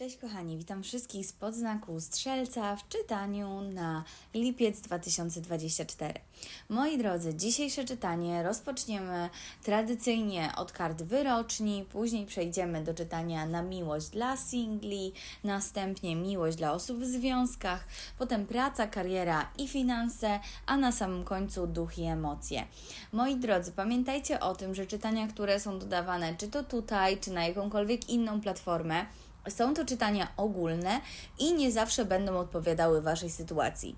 Cześć kochani, witam wszystkich z podznaku Strzelca w czytaniu na lipiec 2024. Moi drodzy, dzisiejsze czytanie rozpoczniemy tradycyjnie od kart wyroczni, później przejdziemy do czytania na miłość dla singli, następnie miłość dla osób w związkach, potem praca, kariera i finanse, a na samym końcu duch i emocje. Moi drodzy, pamiętajcie o tym, że czytania, które są dodawane czy to tutaj, czy na jakąkolwiek inną platformę, są to czytania ogólne i nie zawsze będą odpowiadały Waszej sytuacji.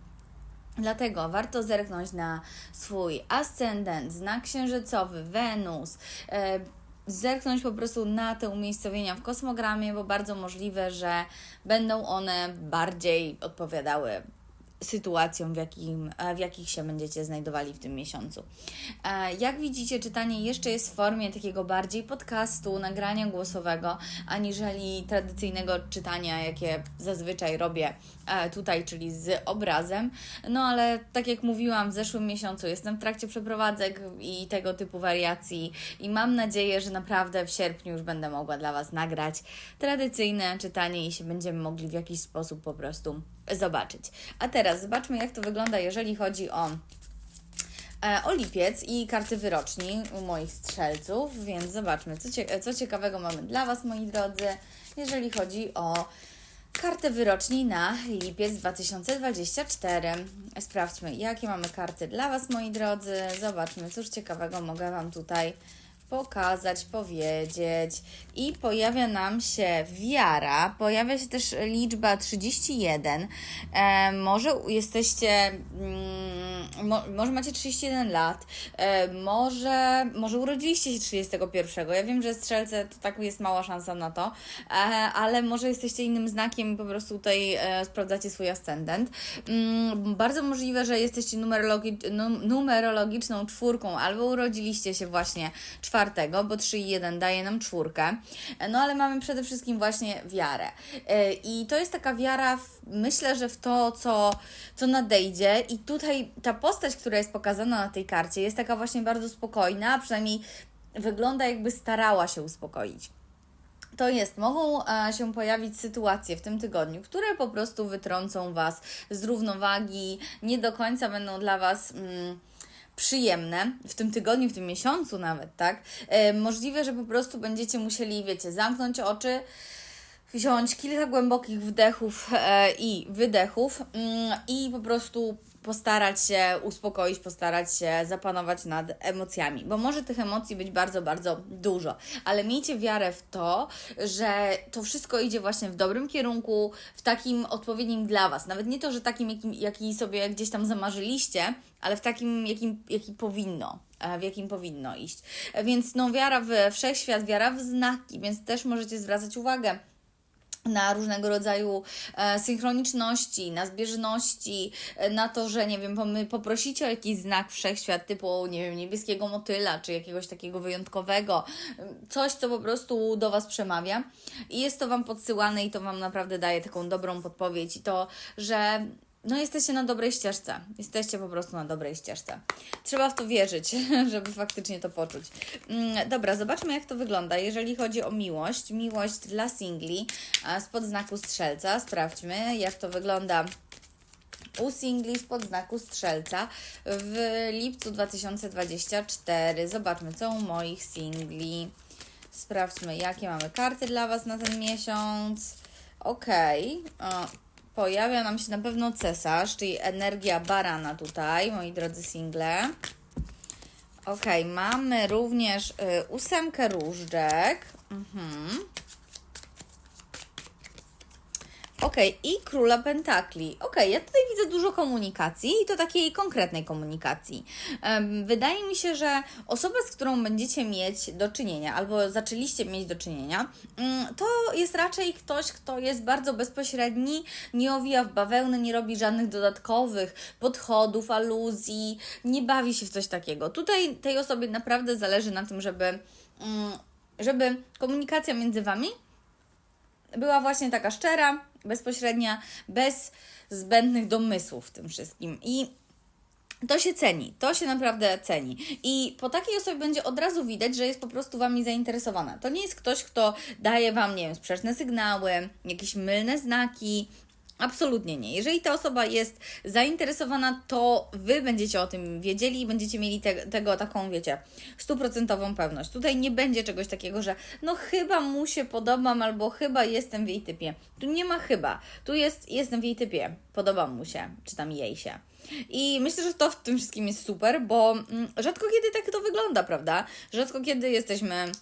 Dlatego warto zerknąć na swój ascendent, znak księżycowy, Wenus, e, zerknąć po prostu na te umiejscowienia w kosmogramie, bo bardzo możliwe, że będą one bardziej odpowiadały sytuacjom, w, jakim, e, w jakich się będziecie znajdowali w tym miesiącu. E, Jak widzicie, czytanie jeszcze jest w formie takiego bardziej podcastu, nagrania głosowego, aniżeli tradycyjnego czytania, jakie zazwyczaj robię e, tutaj, czyli z obrazem. No ale tak jak mówiłam, w zeszłym miesiącu jestem w trakcie przeprowadzek i tego typu wariacji i mam nadzieję, że naprawdę w sierpniu już będę mogła dla Was nagrać tradycyjne czytanie i się będziemy mogli w jakiś sposób po prostu zobaczyć. A teraz zobaczmy, jak to wygląda, jeżeli chodzi o e, o lipiec i karty wyroczni u moich strzelców, więc zobaczmy, co, cie, co ciekawego mamy dla Was, moi drodzy, jeżeli chodzi o kartę wyroczni na lipiec 2024. Sprawdźmy, jakie mamy karty dla Was, moi drodzy. Zobaczmy, cóż ciekawego mogę Wam tutaj pokazać, powiedzieć. I pojawia nam się wiara, pojawia się też liczba 31. E, może jesteście, mm, mo, może macie 31 lat, e, może, może urodziliście się 31. Ja wiem, że strzelce to tak jest mała szansa na to, e, ale może jesteście innym znakiem i po prostu tutaj e, sprawdzacie swój ascendent. Mm, bardzo możliwe, że jesteście numerologi, num, numerologiczną czwórką albo urodziliście się właśnie czwartego, bo 3 i 1 daje nam czwórkę. No ale mamy przede wszystkim właśnie wiarę. E, I to jest taka wiara, w, myślę, że w to, co, co nadejdzie. I tutaj ta postać, która jest pokazana na tej karcie, jest taka właśnie bardzo spokojna, przynajmniej wygląda jakby starała się uspokoić to jest, mogą e, się pojawić sytuacje w tym tygodniu, które po prostu wytrącą Was z równowagi, nie do końca będą dla Was. Mm, przyjemne w tym tygodniu, w tym miesiącu nawet, tak? E, możliwe, że po prostu będziecie musieli, wiecie, zamknąć oczy, wziąć kilka głębokich wdechów e, i wydechów mm, i po prostu postarać się uspokoić, postarać się zapanować nad emocjami, bo może tych emocji być bardzo, bardzo dużo, ale miejcie wiarę w to, że to wszystko idzie właśnie w dobrym kierunku, w takim odpowiednim dla Was. Nawet nie to, że takim, jakim, jaki sobie gdzieś tam zamarzyliście, ale w takim, jakim, jaki powinno e, w jakim powinno iść. E, Więc no wiara w wszechświat, wiara w znaki, więc też możecie zwracać uwagę na różnego rodzaju e, synchroniczności, na zbieżności, e, na to, że nie wiem, pomy- poprosicie o jakiś znak wszechświat typu, nie wiem, niebieskiego motyla, czy jakiegoś takiego wyjątkowego, e, coś, co po prostu do Was przemawia. I jest to Wam podsyłane i to Wam naprawdę daje taką dobrą podpowiedź. I to, że no jesteście na dobrej ścieżce. Jesteście po prostu na dobrej ścieżce. Trzeba w to wierzyć, żeby faktycznie to poczuć. Mm, dobra, zobaczmy jak to wygląda, jeżeli chodzi o miłość. Miłość dla singli spod znaku strzelca. Sprawdźmy jak to wygląda u singli spod znaku strzelca w lipcu 2024. Zobaczmy co u moich singli. Sprawdźmy jakie mamy karty dla Was na ten miesiąc. Okej. Okay. Pojawia nam się na pewno cesarz, czyli energia barana tutaj, moi drodzy single. Ok, mamy również y, ósemkę różdżek. Mhm. Ok, i króla pentakli. Ok, ja tutaj widzę dużo komunikacji i to takiej konkretnej komunikacji. Wydaje mi się, że osoba, z którą będziecie mieć do czynienia, albo zaczęliście mieć do czynienia, mm, to jest raczej ktoś, kto jest bardzo bezpośredni, nie owija w bawełnę, nie robi żadnych dodatkowych podchodów, aluzji, nie bawi się w coś takiego. Tutaj tej osobie naprawdę zależy na tym, żeby, mm, żeby komunikacja między Wami była właśnie taka szczera, bezpośrednia, bez zbędnych domysłów w tym wszystkim. I to się ceni, to się naprawdę ceni. I po takiej osobie będzie od razu widać, że jest po prostu Wami zainteresowana. To nie jest ktoś, kto daje Wam, nie wiem, sprzeczne sygnały, jakieś mylne znaki. Absolutnie nie. Jeżeli ta osoba jest zainteresowana, to Wy będziecie o tym wiedzieli i będziecie mieli te, tego taką, wiecie, stuprocentową pewność. Tutaj nie będzie czegoś takiego, że no chyba mu się podobam albo chyba jestem w jej typie. Tu nie ma chyba. Tu jest jestem w jej typie, podobam mu się, czy tam jej się. I myślę, że to w tym wszystkim jest super, bo mm, rzadko kiedy tak to wygląda, prawda? Rzadko kiedy jesteśmy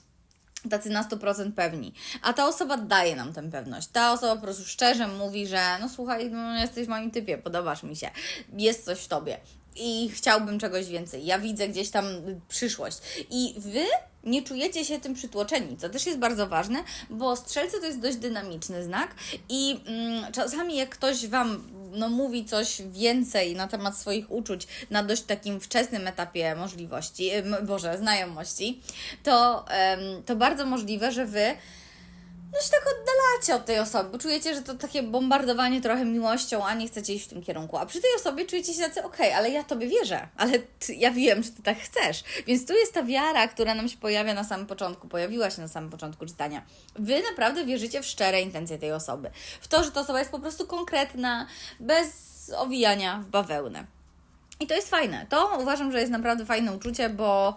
tacy na 100% pewni. A ta osoba daje nam tę pewność. Ta osoba po prostu szczerze mówi, że no słuchaj, no, jesteś w moim typie, podobasz mi się, jest coś w tobie i chciałbym czegoś więcej. Ja widzę gdzieś tam przyszłość. I wy nie czujecie się tym przytłoczeni, co też jest bardzo ważne, bo strzelce to jest dość dynamiczny znak i mm, czasami jak ktoś Wam no, mówi coś więcej na temat swoich uczuć na dość takim wczesnym etapie możliwości, Boże, znajomości, to, to bardzo możliwe, że Wy no się tak oddalacie od tej osoby, bo czujecie, że to takie bombardowanie trochę miłością, a nie chcecie iść w tym kierunku. A przy tej osobie czujecie się tacy, okej, ale ja Tobie wierzę, ale ty, ja wiem, że Ty tak chcesz. Więc tu jest ta wiara, która nam się pojawia na samym początku, pojawiła się na samym początku czytania. Wy naprawdę wierzycie w szczere intencje tej osoby. W to, że ta osoba jest po prostu konkretna, bez owijania w bawełnę. I to jest fajne. To uważam, że jest naprawdę fajne uczucie, bo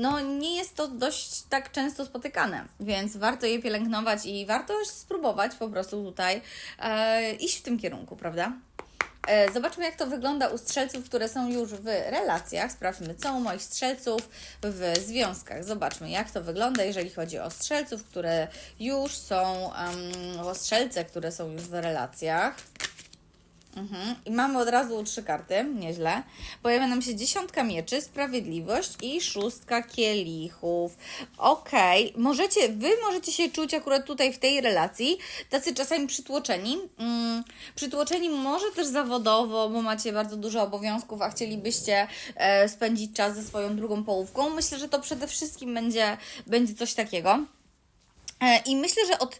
no, nie jest to dość tak często spotykane, więc warto je pielęgnować i warto spróbować po prostu tutaj e, iść w tym kierunku, prawda? E, Zobaczmy, jak to wygląda u strzelców, które są już w relacjach. Sprawdźmy, co u moich strzelców w związkach. Zobaczmy, jak to wygląda, jeżeli chodzi o strzelców, które już są, um, o strzelce, które są już w relacjach. Mhm. I mamy od razu trzy karty, nieźle. Pojawia nam się dziesiątka mieczy, sprawiedliwość i szóstka kielichów. Okej, możecie, wy możecie się czuć akurat tutaj w tej relacji tacy czasami przytłoczeni. Mm, przytłoczeni może też zawodowo, bo macie bardzo dużo obowiązków, a chcielibyście e, spędzić czas ze swoją drugą połówką. Myślę, że to przede wszystkim będzie, będzie coś takiego. E, I myślę, że od.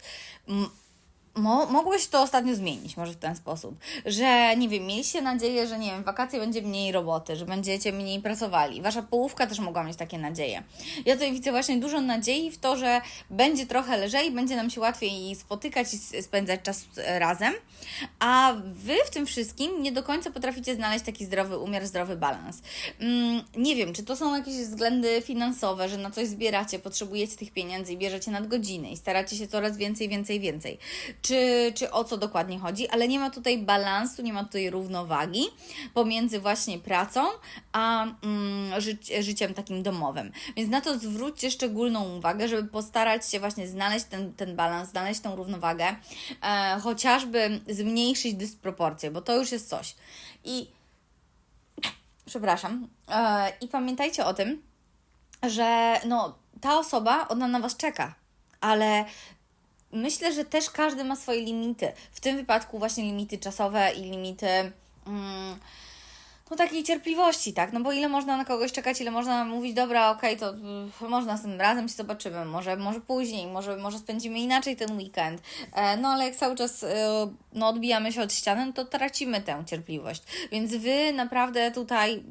Mo, mogło to ostatnio zmienić, może w ten sposób, że nie wiem, mieliście nadzieję, że nie wiem, wakacje będzie mniej roboty, że będziecie mniej pracowali. Wasza połówka też mogła mieć takie nadzieje. Ja tutaj widzę właśnie dużo nadziei w to, że będzie trochę lżej, będzie nam się łatwiej spotykać i spędzać czas e, razem, a wy w tym wszystkim nie do końca potraficie znaleźć taki zdrowy umiar, zdrowy balans. Mm, nie wiem, czy to są jakieś względy finansowe, że na coś zbieracie, potrzebujecie tych pieniędzy i bierzecie nadgodziny i staracie się coraz więcej, więcej, więcej czy, czy o co dokładnie chodzi, ale nie ma tutaj balansu, nie ma tutaj równowagi pomiędzy właśnie pracą a mm, ży życiem takim domowym. Więc na to zwróćcie szczególną uwagę, żeby postarać się właśnie znaleźć ten, ten balans, znaleźć tą równowagę, e, chociażby zmniejszyć dysproporcje, bo to już jest coś. I przepraszam. E, I pamiętajcie o tym, że no, ta osoba, ona na Was czeka, ale myślę, że też każdy ma swoje limity. W tym wypadku właśnie limity czasowe i limity mm, no takiej cierpliwości, tak? No bo ile można na kogoś czekać, ile można mówić, dobra, okej, to y, może następnym razem się zobaczymy, może, może później, może, może spędzimy inaczej ten weekend. E, no ale jak cały czas y, no, odbijamy się od ściany, no to tracimy tę cierpliwość. Więc Wy naprawdę tutaj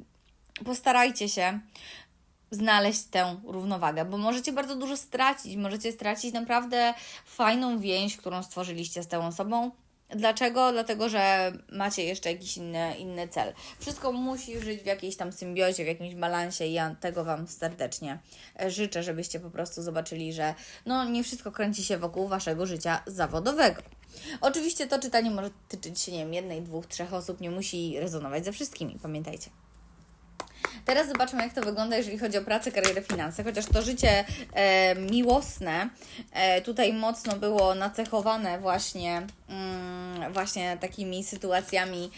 postarajcie się znaleźć tę równowagę, bo możecie bardzo dużo stracić, możecie stracić naprawdę fajną więź, którą stworzyliście z tą osobą. Dlaczego? Dlatego, że macie jeszcze jakiś inny, inny cel. Wszystko musi żyć w jakiejś tam symbiozie, w jakimś balansie i ja tego Wam serdecznie e, życzę, żebyście po prostu zobaczyli, że no nie wszystko kręci się wokół Waszego życia zawodowego. Oczywiście to czytanie może tyczyć się, nie wiem, jednej, dwóch, trzech osób, nie musi rezonować ze wszystkimi, pamiętajcie. Teraz zobaczmy, jak to wygląda, jeżeli chodzi o pracę, karierę, finanse. Chociaż to życie e, miłosne e, tutaj mocno było nacechowane właśnie, mm, właśnie takimi sytuacjami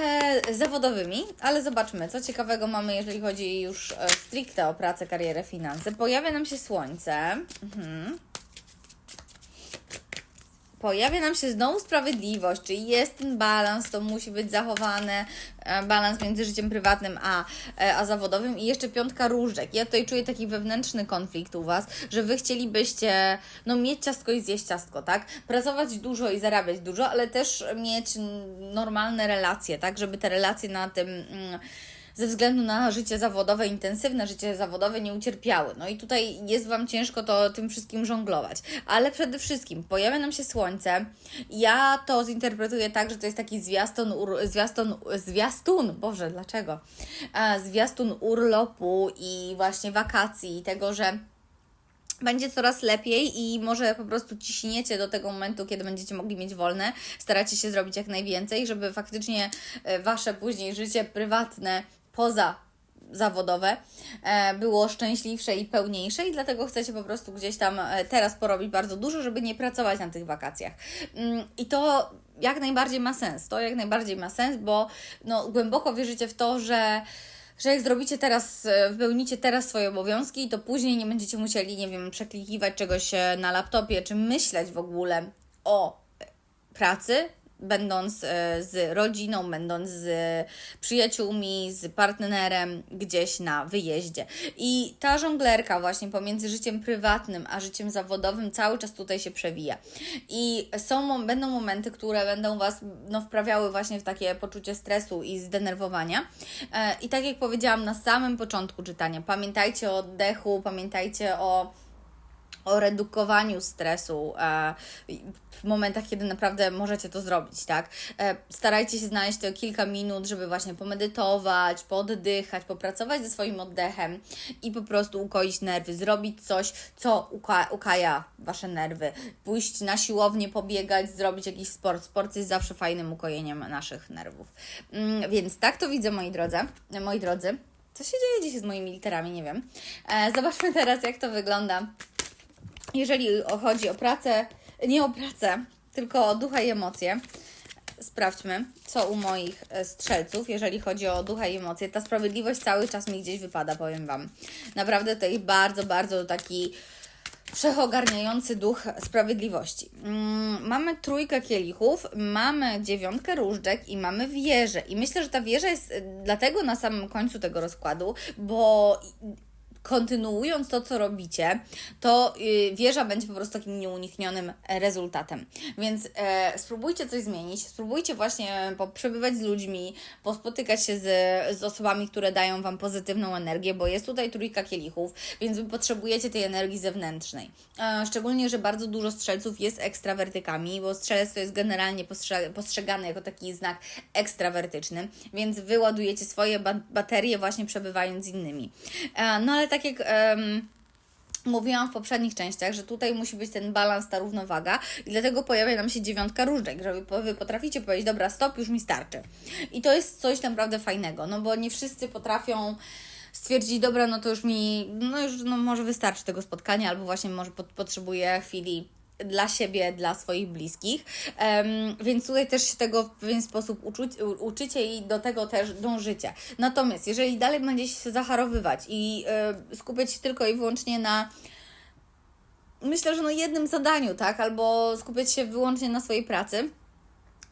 e, zawodowymi, ale zobaczmy, co ciekawego mamy, jeżeli chodzi już e, stricte o pracę, karierę, finanse. Pojawia nam się słońce. Mhm. Pojawia nam się znowu sprawiedliwość, czyli jest ten balans, to musi być zachowane, e, balans między życiem prywatnym a, e, a zawodowym i jeszcze piątka różdżek. Ja tutaj czuję taki wewnętrzny konflikt u Was, że Wy chcielibyście no, mieć ciastko i zjeść ciastko, tak? Pracować dużo i zarabiać dużo, ale też mieć normalne relacje, tak? Żeby te relacje na tym... Mm, ze względu na życie zawodowe, intensywne życie zawodowe nie ucierpiały. No i tutaj jest Wam ciężko to tym wszystkim żonglować. Ale przede wszystkim pojawia nam się słońce. Ja to zinterpretuję tak, że to jest taki zwiastun, ur, zwiastun, zwiastun, Boże, dlaczego? Zwiastun urlopu i właśnie wakacji i tego, że będzie coraz lepiej i może po prostu ciśniecie do tego momentu, kiedy będziecie mogli mieć wolne. Staracie się zrobić jak najwięcej, żeby faktycznie e, wasze później życie prywatne poza zawodowe e, było szczęśliwsze i pełniejsze i dlatego chcecie po prostu gdzieś tam e, teraz porobić bardzo dużo, żeby nie pracować na tych wakacjach. Mm, I to jak najbardziej ma sens. To jak najbardziej ma sens, bo no, głęboko wierzycie w to, że że jak zrobicie teraz, e, wypełnicie teraz swoje obowiązki, to później nie będziecie musieli, nie wiem, przeklikiwać czegoś na laptopie, czy myśleć w ogóle o pracy, będąc e, z rodziną, będąc z przyjaciółmi, z partnerem gdzieś na wyjeździe. I ta żonglerka właśnie pomiędzy życiem prywatnym a życiem zawodowym cały czas tutaj się przewija. I są, będą momenty, które będą Was no, wprawiały właśnie w takie poczucie stresu i zdenerwowania. E, I tak jak powiedziałam na samym początku czytania, pamiętajcie o oddechu, pamiętajcie o o redukowaniu stresu e, w momentach, kiedy naprawdę możecie to zrobić, tak? E, starajcie się znaleźć te kilka minut, żeby właśnie pomedytować, poddychać, popracować ze swoim oddechem i po prostu ukoić nerwy, zrobić coś, co uka ukaja Wasze nerwy. Pójść na siłownię, pobiegać, zrobić jakiś sport. Sport jest zawsze fajnym ukojeniem naszych nerwów. Mm, więc tak to widzę, moi drodzy. Moi drodzy. Co się dzieje dzisiaj z moimi literami? Nie wiem. E, zobaczmy teraz, jak to wygląda jeżeli chodzi o pracę, nie o pracę, tylko o ducha i emocje, sprawdźmy, co u moich e, strzelców, jeżeli chodzi o ducha i emocje. Ta sprawiedliwość cały czas mi gdzieś wypada, powiem Wam. Naprawdę tutaj bardzo, bardzo taki wszechogarniający duch sprawiedliwości. Mm, mamy trójkę kielichów, mamy dziewiątkę różdżek i mamy wieżę. I myślę, że ta wieża jest e, dlatego na samym końcu tego rozkładu, bo kontynuując to, co robicie, to yy, wieża będzie po prostu takim nieuniknionym rezultatem. Więc e, spróbujcie coś zmienić, spróbujcie właśnie przebywać z ludźmi, pospotykać się z, z osobami, które dają Wam pozytywną energię, bo jest tutaj trójka kielichów, więc Wy potrzebujecie tej energii zewnętrznej. E, szczególnie, że bardzo dużo strzelców jest ekstrawertykami, bo strzelec to jest generalnie postrze postrzegany jako taki znak ekstrawertyczny, więc Wy ładujecie swoje ba baterie właśnie przebywając z innymi. E, no ale tak tak jak um, mówiłam w poprzednich częściach, że tutaj musi być ten balans, ta równowaga i dlatego pojawia nam się dziewiątka różdżek, że Wy potraficie powiedzieć, dobra, stop, już mi starczy. I to jest coś naprawdę fajnego, no bo nie wszyscy potrafią stwierdzić, dobra, no to już mi, no już no może wystarczy tego spotkania, albo właśnie może pot potrzebuję chwili dla siebie, dla swoich bliskich. Um, więc tutaj też się tego w pewien sposób uczuć, uczycie i do tego też dążycie. Natomiast jeżeli dalej będziecie się zacharowywać i y, skupiać się tylko i wyłącznie na myślę, że no jednym zadaniu, tak, albo skupiać się wyłącznie na swojej pracy,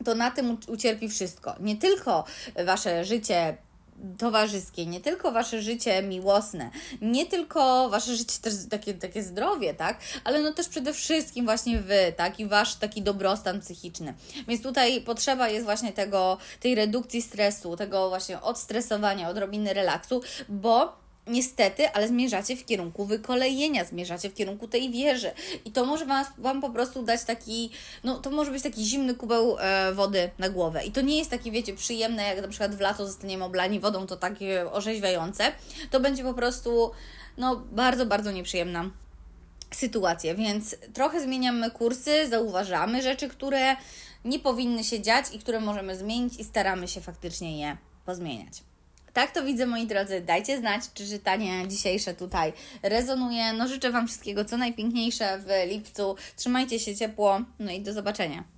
to na tym ucierpi wszystko. Nie tylko wasze życie towarzyskie, nie tylko wasze życie miłosne, nie tylko wasze życie też takie, takie zdrowie, tak, ale no też przede wszystkim właśnie wy, tak, i wasz taki dobrostan psychiczny. Więc tutaj potrzeba jest właśnie tego, tej redukcji stresu, tego właśnie odstresowania, odrobiny relaksu, bo niestety, ale zmierzacie w kierunku wykolejenia, zmierzacie w kierunku tej wieży. I to może was, Wam po prostu dać taki, no to może być taki zimny kubeł e, wody na głowę. I to nie jest takie, wiecie, przyjemne, jak na przykład w lato zostaniemy oblani wodą, to takie orzeźwiające. To będzie po prostu, no, bardzo, bardzo nieprzyjemna sytuacja, więc trochę zmieniamy kursy, zauważamy rzeczy, które nie powinny się dziać i które możemy zmienić i staramy się faktycznie je pozmieniać. Tak to widzę, moi drodzy. Dajcie znać, czy czytanie dzisiejsze tutaj rezonuje. No życzę Wam wszystkiego co najpiękniejsze w lipcu. Trzymajcie się ciepło, no i do zobaczenia.